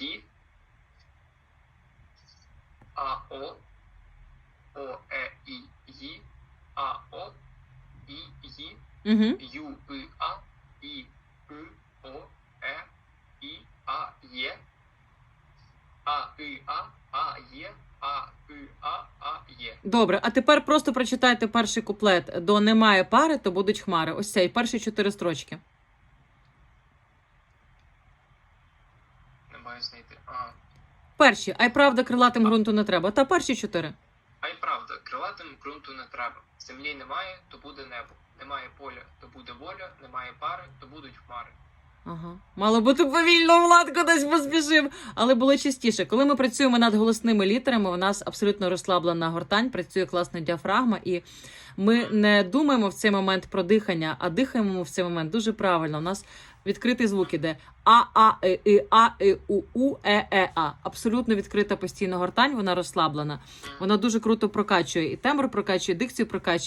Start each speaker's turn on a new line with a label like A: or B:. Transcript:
A: Ї, АО, ОЕ І Ї, АО, І Ї,
B: Ю І А, І У О, Е, І А Є, А І А, А Є, А І А, А Є.
A: Добре, а тепер просто прочитайте перший куплет. До немає пари, то будуть хмари. Ось цей перші чотири строчки.
B: Маю знайти. А.
A: Перші, а й правда, крилатим ґрунту не треба. Та перші чотири.
B: А й правда, крилатим ґрунту не треба. Землі немає, то буде небо. Немає поля, то буде воля, немає пари, то будуть хмари.
A: Ага. Мало бути повільно, Влад кудись поспішив. Але було частіше. Коли ми працюємо над голосними літерами, у нас абсолютно розслаблена гортань, працює класна діафрагма, і ми не думаємо в цей момент про дихання, а дихаємо в цей момент дуже правильно. У нас відкритий звук іде А, А, Е, І, А, І, У, У, Е, Е, А. Абсолютно відкрита постійно гортань, вона розслаблена. Вона дуже круто прокачує і тембр прокачує, і дикцію прокачує.